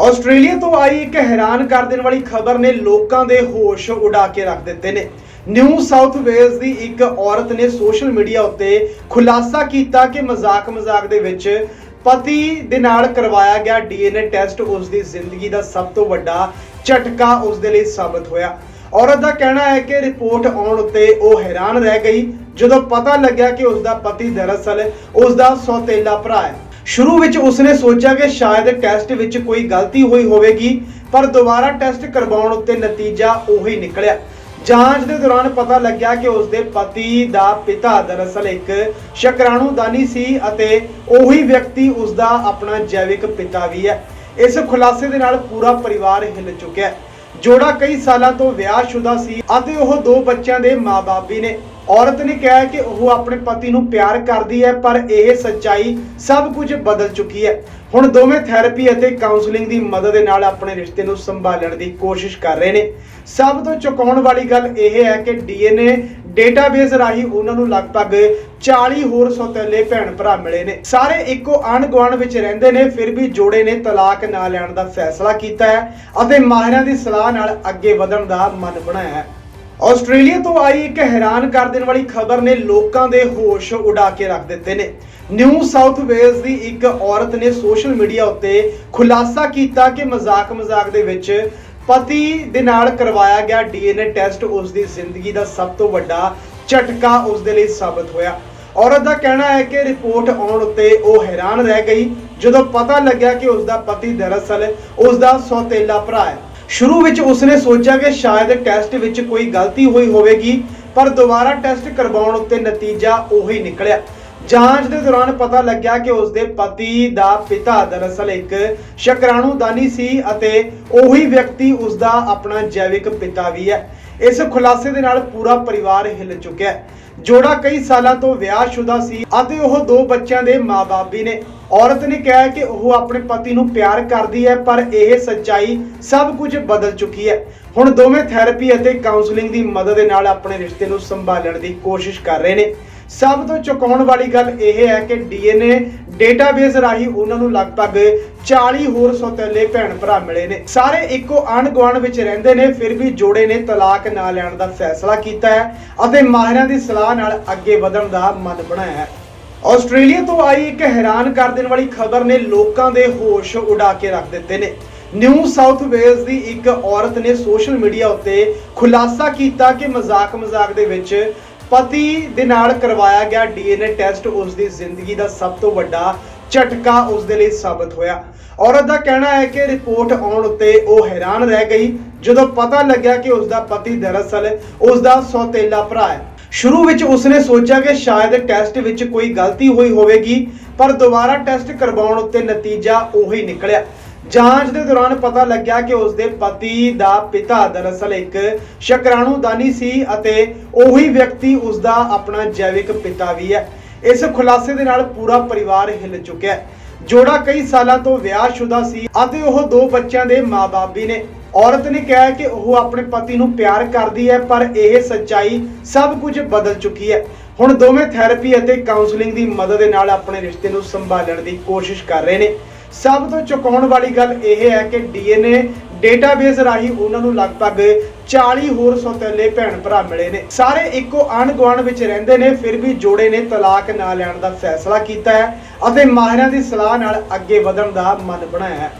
Australia ਤੋਂ ਆਈ ਇੱਕ ਹੈਰਾਨ ਕਰ ਦੇਣ ਵਾਲੀ ਖਬਰ ਨੇ ਲੋਕਾਂ ਦੇ ਹੋਸ਼ ਉਡਾ ਕੇ ਰੱਖ ਦਿੱਤੇ ਨੇ। ਨਿਊ ਸਾਊਥ ਵੇਲਜ਼ ਦੀ ਇੱਕ ਔਰਤ ਨੇ ਸੋਸ਼ਲ ਮੀਡੀਆ ਉੱਤੇ ਖੁਲਾਸਾ ਕੀਤਾ ਕਿ ਮਜ਼ਾਕ-ਮਜ਼ਾਕ ਦੇ ਵਿੱਚ ਪਤੀ ਦੇ ਨਾਲ ਕਰਵਾਇਆ ਗਿਆ ਡੀਐਨਏ ਟੈਸਟ ਉਸ ਦੀ ਜ਼ਿੰਦਗੀ ਦਾ ਸਭ ਤੋਂ ਵੱਡਾ ਝਟਕਾ ਉਸ ਦੇ ਲਈ ਸਾਬਤ ਹੋਇਆ। ਔਰਤ ਦਾ ਕਹਿਣਾ ਹੈ ਕਿ ਰਿਪੋਰਟ ਆਉਣ ਉੱਤੇ ਉਹ ਹੈਰਾਨ ਰਹਿ ਗਈ ਜਦੋਂ ਪਤਾ ਲੱਗਿਆ ਕਿ ਉਸ ਦਾ ਪਤੀ ਦਰਅਸਲ ਉਸ ਦਾ ਸੌਤੇਲਾ ਭਰਾ ਹੈ। ਸ਼ੁਰੂ ਵਿੱਚ ਉਸਨੇ ਸੋਚਿਆ ਕਿ ਸ਼ਾਇਦ ਟੈਸਟ ਵਿੱਚ ਕੋਈ ਗਲਤੀ ਹੋਈ ਹੋਵੇਗੀ, ਪਰ ਦੁਬਾਰਾ ਟੈਸਟ ਕਰਵਾਉਣ ਉੱਤੇ ਨਤੀਜਾ ਉਹੀ ਨਿਕਲਿਆ। ਜਾਂਚ ਦੇ ਦੌਰਾਨ ਪਤਾ ਲੱਗਿਆ ਕਿ ਉਸਦੇ ਪਤੀ ਦਾ ਪਿਤਾ ਦਰਅਸਲ ਇੱਕ ਸ਼ਕਰਾਣੂਦਾਨੀ ਸੀ ਅਤੇ ਉਹੀ ਵਿਅਕਤੀ ਉਸਦਾ ਆਪਣਾ ਜੈਵਿਕ ਪਿਤਾ ਵੀ ਹੈ। ਇਸ ਖੁਲਾਸੇ ਦੇ ਨਾਲ ਪੂਰਾ ਪਰਿਵਾਰ ਹਿੱਲ ਚੁੱਕਿਆ ਹੈ। ਜੋੜਾ ਕਈ ਸਾਲਾਂ ਤੋਂ ਵਿਆਹਸ਼ੁਦਾ ਸੀ ਅਤੇ ਉਹ ਦੋ ਬੱਚਿਆਂ ਦੇ ਮਾਪੇ ਵੀ ਨੇ। ਔਰਤ ਨੇ ਕਿਹਾ ਕਿ ਉਹ ਆਪਣੇ ਪਤੀ ਨੂੰ ਪਿਆਰ ਕਰਦੀ ਹੈ, ਪਰ ਇਹ ਸੱਚਾਈ ਸਭ ਕੁਝ ਬਦਲ ਚੁੱਕੀ ਹੈ। ਹੁਣ ਦੋਵੇਂ ਥੈਰੇਪੀ ਅਤੇ ਕਾਉਂਸਲਿੰਗ ਦੀ ਮਦਦ ਦੇ ਨਾਲ ਆਪਣੇ ਰਿਸ਼ਤੇ ਨੂੰ ਸੰਭਾਲਣ ਦੀ ਕੋਸ਼ਿਸ਼ ਕਰ ਰਹੇ ਨੇ। ਸਭ ਤੋਂ ਚੁਕਾਉਣ ਵਾਲੀ ਗੱਲ ਇਹ ਹੈ ਕਿ ਡੀਐਨਏ ਡੇਟਾਬੇਸ ਰਾਹੀਂ ਉਹਨਾਂ ਨੂੰ ਲਗਭਗ 40 ਹੋਰ ਸੌਤੇਲੇ ਭੈਣ ਭਰਾ ਮਿਲੇ ਨੇ। ਸਾਰੇ ਇੱਕੋ ਆਂਢ ਗੁਆਂਢ ਵਿੱਚ ਰਹਿੰਦੇ ਨੇ, ਫਿਰ ਵੀ ਜੋੜੇ ਨੇ ਤਲਾਕ ਨਾ ਲੈਣ ਦਾ ਫੈਸਲਾ ਕੀਤਾ ਹੈ ਅਤੇ ਮਾਹਿਰਾਂ ਦੀ ਸਲਾਹ ਨਾਲ ਅੱਗੇ ਵਧਣ ਦਾ ਮਨ ਬਣਾਇਆ ਹੈ। ਆਸਟ੍ਰੇਲੀਆ ਤੋਂ ਆਈ ਇੱਕ ਹੈਰਾਨ ਕਰ ਦੇਣ ਵਾਲੀ ਖਬਰ ਨੇ ਲੋਕਾਂ ਦੇ ਹੋਸ਼ ਉਡਾ ਕੇ ਰੱਖ ਦਿੱਤੇ ਨੇ। ਨਿਊ ਸਾਊਥ ਵੇਲਜ਼ ਦੀ ਇੱਕ ਔਰਤ ਨੇ ਸੋਸ਼ਲ ਮੀਡੀਆ ਉੱਤੇ ਖੁਲਾਸਾ ਕੀਤਾ ਕਿ ਮਜ਼ਾਕ-ਮਜ਼ਾਕ ਦੇ ਵਿੱਚ ਪਤੀ ਦੇ ਨਾਲ ਕਰਵਾਇਆ ਗਿਆ ਡੀਐਨਏ ਟੈਸਟ, ਉਸ ਦੀ ਜ਼ਿੰਦਗੀ ਦਾ ਸਭ ਤੋਂ ਵੱਡਾ ਝਟਕਾ ਉਸ ਦੇ ਲਈ ਸਾਬਤ ਹੋਇਆ। ਔਰਤ ਦਾ ਕਹਿਣਾ ਹੈ ਕਿ ਰਿਪੋਰਟ ਆਉਣ ਉੱਤੇ ਉਹ ਹੈਰਾਨ ਰਹਿ ਗਈ। ਜਦੋਂ ਪਤਾ ਲੱਗਿਆ ਕਿ ਉਸ ਦਾ ਪਤੀ ਦਰਅਸਲ ਉਸ ਦਾ ਸੌਤੇਲਾ ਭਰਾ ਹੈ। ਸ਼ੁਰੂ ਵਿੱਚ ਉਸਨੇ ਸੋਚਿਆ ਕਿ ਸ਼ਾਇਦ ਟੈਸਟ ਵਿੱਚ ਕੋਈ ਗਲਤੀ ਹੋਈ ਹੋਵੇਗੀ, ਪਰ ਦੁਬਾਰਾ ਟੈਸਟ ਕਰਵਾਉਣ ਉੱਤੇ ਨਤੀਜਾ ਉਹੀ ਨਿਕਲਿਆ। ਜਾਂਚ ਦੇ ਦੌਰਾਨ ਪਤਾ ਲੱਗਿਆ ਕਿ ਉਸਦੇ ਪਤੀ ਦਾ ਪਿਤਾ ਦਰਅਸਲ ਇੱਕ ਸ਼ੁਕਰਾਣੂਦਾਨੀ ਸੀ ਅਤੇ ਉਹੀ ਵਿਅਕਤੀ ਉਸਦਾ ਆਪਣਾ ਜੈਵਿਕ ਪਿਤਾ ਵੀ ਹੈ। ਇਸ ਖੁਲਾਸੇ ਦੇ ਨਾਲ ਪੂਰਾ ਪਰਿਵਾਰ ਹਿੱਲ ਚੁੱਕਿਆ ਹੈ। ਜੋੜਾ ਕਈ ਸਾਲਾਂ ਤੋਂ ਵਿਆਹਸ਼ੁਦਾ ਸੀ ਅਤੇ ਉਹ ਦੋ ਬੱਚਿਆਂ ਦੇ ਮਾਪੇ ਵੀ ਨੇ। ਔਰਤ ਨੇ ਕਿਹਾ ਕਿ ਉਹ ਆਪਣੇ ਪਤੀ ਨੂੰ ਪਿਆਰ ਕਰਦੀ ਹੈ, ਪਰ ਇਹ ਸੱਚਾਈ ਸਭ ਕੁਝ ਬਦਲ ਚੁੱਕੀ ਹੈ। ਹੁਣ ਦੋਵੇਂ ਥੈਰੇਪੀ ਅਤੇ ਕਾਉਂਸਲਿੰਗ ਦੀ ਮਦਦ ਦੇ ਨਾਲ ਆਪਣੇ ਰਿਸ਼ਤੇ ਨੂੰ ਸੰਭਾਲਣ ਦੀ ਕੋਸ਼ਿਸ਼ ਕਰ ਰਹੇ ਨੇ। ਸਭ ਤੋਂ ਚੁਕਾਉਣ ਵਾਲੀ ਗੱਲ ਇਹ ਹੈ ਕਿ ਡੀਐਨਏ ਡੇਟਾਬੇਸ ਰਾਹੀਂ ਉਹਨਾਂ ਨੂੰ ਲਗਭਗ 40 ਹੋਰ ਸੌਤੇਲੇ ਭੈਣ ਭਰਾ ਮਿਲੇ ਨੇ। ਸਾਰੇ ਇੱਕੋ ਆਂਢ ਵਿੱਚ ਰਹਿੰਦੇ ਨੇ, ਫਿਰ ਵੀ ਜੋੜੇ ਨੇ ਤਲਾਕ ਨਾ ਲੈਣ ਦਾ ਫੈਸਲਾ ਕੀਤਾ ਹੈ ਅਤੇ ਮਾਹਿਰਾਂ ਦੀ ਸਲਾਹ ਨਾਲ ਅੱਗੇ ਵਧਣ ਦਾ ਮਨ ਬਣਾਇਆ ਹੈ। ਆਸਟ੍ਰੇਲੀਆ ਤੋਂ ਆਈ ਇੱਕ ਹੈਰਾਨ ਕਰ ਦੇਣ ਵਾਲੀ ਖਬਰ ਨੇ ਲੋਕਾਂ ਦੇ ਹੋਸ਼ ਉਡਾ ਕੇ ਰੱਖ ਦਿੱਤੇ ਨੇ। ਨਿਊ ਸਾਊਥ ਵੇਲਜ਼ ਦੀ ਇੱਕ ਔਰਤ ਨੇ ਸੋਸ਼ਲ ਮੀਡੀਆ ਉੱਤੇ ਖੁਲਾਸਾ ਕੀਤਾ ਕਿ ਮਜ਼ਾਕ-ਮਜ਼ਾਕ ਦੇ ਵਿੱਚ ਪਤੀ ਦੇ ਨਾਲ ਕਰਵਾਇਆ ਗਿਆ ਡੀਐਨਏ ਟੈਸਟ, ਉਸ ਦੀ ਜ਼ਿੰਦਗੀ ਦਾ ਸਭ ਤੋਂ ਵੱਡਾ ਝਟਕਾ ਉਸ ਦੇ ਲਈ ਸਾਬਤ ਹੋਇਆ। ਔਰਤ ਦਾ ਕਹਿਣਾ ਹੈ ਕਿ ਰਿਪੋਰਟ ਆਉਣ ਉੱਤੇ ਉਹ ਹੈਰਾਨ ਰਹਿ ਗਈ। ਜਦੋਂ ਪਤਾ ਲੱਗਿਆ ਕਿ ਉਸ ਦਾ ਪਤੀ ਦਰਅਸਲ ਉਸ ਦਾ ਸੌਤੇਲਾ ਭਰਾ ਹੈ। ਸ਼ੁਰੂ ਵਿੱਚ ਉਸਨੇ ਸੋਚਿਆ ਕਿ ਸ਼ਾਇਦ ਟੈਸਟ ਵਿੱਚ ਕੋਈ ਗਲਤੀ ਹੋਈ ਹੋਵੇਗੀ, ਪਰ ਦੁਬਾਰਾ ਟੈਸਟ ਕਰਵਾਉਣ ਉੱਤੇ ਨਤੀਜਾ ਉਹੀ ਨਿਕਲਿਆ। ਜਾਂਚ ਦੇ ਦੌਰਾਨ ਪਤਾ ਲੱਗਿਆ ਕਿ ਉਸਦੇ ਪਤੀ ਦਾ ਪਿਤਾ ਦਰਅਸਲ ਇੱਕ ਸ਼ੁਕਰਾਣੂਦਾਨੀ ਸੀ ਅਤੇ ਉਹੀ ਵਿਅਕਤੀ ਉਸਦਾ ਆਪਣਾ ਜੈਵਿਕ ਪਿਤਾ ਵੀ ਹੈ। ਇਸ ਖੁਲਾਸੇ ਦੇ ਨਾਲ ਪੂਰਾ ਪਰਿਵਾਰ ਹਿੱਲ ਚੁੱਕਿਆ ਹੈ। ਜੋੜਾ ਕਈ ਸਾਲਾਂ ਤੋਂ ਵਿਆਹਸ਼ੁਦਾ ਸੀ ਅਤੇ ਉਹ ਦੋ ਬੱਚਿਆਂ ਦੇ ਮਾਪੇ ਵੀ ਨੇ। ਔਰਤ ਨੇ ਕਿਹਾ ਕਿ ਉਹ ਆਪਣੇ ਪਤੀ ਨੂੰ ਪਿਆਰ ਕਰਦੀ ਹੈ, ਪਰ ਇਹ ਸੱਚਾਈ ਸਭ ਕੁਝ ਬਦਲ ਚੁੱਕੀ ਹੈ। ਹੁਣ ਦੋਵੇਂ ਥੈਰੇਪੀ ਅਤੇ ਕਾਉਂਸਲਿੰਗ ਦੀ ਮਦਦ ਦੇ ਨਾਲ ਆਪਣੇ ਰਿਸ਼ਤੇ ਨੂੰ ਸੰਭਾਲਣ ਦੀ ਕੋਸ਼ਿਸ਼ ਕਰ ਰਹੇ ਨੇ। ਸਭ ਤੋਂ ਚੁਕਾਉਣ ਵਾਲੀ ਗੱਲ ਇਹ ਹੈ ਕਿ ਡੀਐਨਏ ਡੇਟਾਬੇਸ ਰਾਹੀਂ ਉਹਨਾਂ ਨੂੰ ਲਗਭਗ 40 ਹੋਰ ਸੌਤੇਲੇ ਭੈਣ ਭਰਾ ਮਿਲੇ ਨੇ। ਸਾਰੇ ਇੱਕੋ ਆਂਢ ਗੁਆਂਢ ਵਿੱਚ ਰਹਿੰਦੇ ਨੇ, ਫਿਰ ਵੀ ਜੋੜੇ ਨੇ ਤਲਾਕ ਨਾ ਲੈਣ ਦਾ ਫੈਸਲਾ ਕੀਤਾ ਹੈ ਅਤੇ ਮਾਹਿਰਾਂ ਦੀ ਸਲਾਹ ਨਾਲ ਅੱਗੇ ਵਧਣ ਦਾ ਮਨ ਬਣਾਇਆ ਹੈ।